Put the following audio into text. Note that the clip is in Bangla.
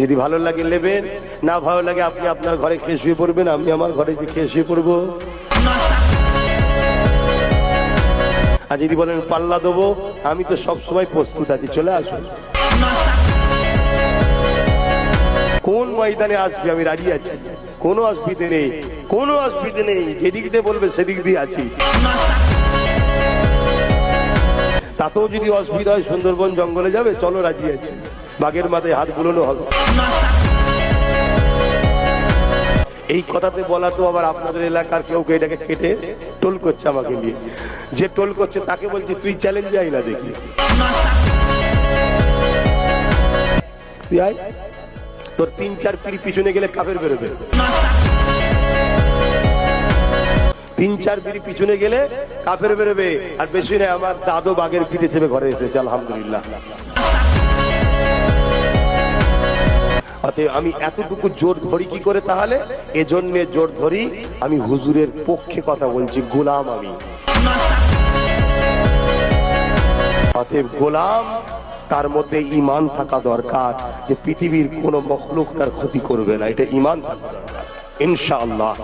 যদি ভালো লাগে নেবেন, না ভালো লাগে আপনি আপনার ঘরে খেয়ে শুয়ে পড়বেন, আমি আমার ঘরে খেয়ে শুয়ে পড়ব। আর যদি বলেন পাল্লা দেবো, আমি তো সব সময় প্রস্তুত আছি, চলে আসুন। কোন ময়দানে আসবি, আমি রাজি আছি। কোনো অসুবিধে নেই, কোনো অসুবিধে নেই, যেদিক দিয়ে বলবে সেদিক দিয়ে আছি। তাতেও যদি অসুবিধা হয়, সুন্দরবন জঙ্গলে যাবে, চলো রাজি আছি। বাঘের মাথায় হাত বুলোনো হবে। এই কথাতে বলা তো আবার আপনাদের এলাকার কেউ কেউ এটাকে কেটে টোল করছে আমাকে নিয়ে। যে টোল করছে তাকে বলছি, তুই চ্যালেঞ্জ আই না দেখি। তোর তিন চার পিড়ি পিছনে গেলে কাপের বেরোবে। তিন চার পিড়ি পিছনে গেলে কাপের বেরোবে। আর বেশি নয়, আমার দাদু বাঘের পিঠে চেপে ঘরে এসেছে, আলহামদুলিল্লাহ। অতএব আমি এতটুকু জোর ধরি কি করে তাহলে? এজন্যে জোর ধরি আমি হুজুরের পক্ষে কথা বলছি, গোলাম আমি। অতএব গোলাম, তার মধ্যে ইমান থাকা দরকার, যে পৃথিবীর কোন মখলুক তার ক্ষতি করবে না, এটা ইমান থাকা দরকার, ইনশাআল্লাহ।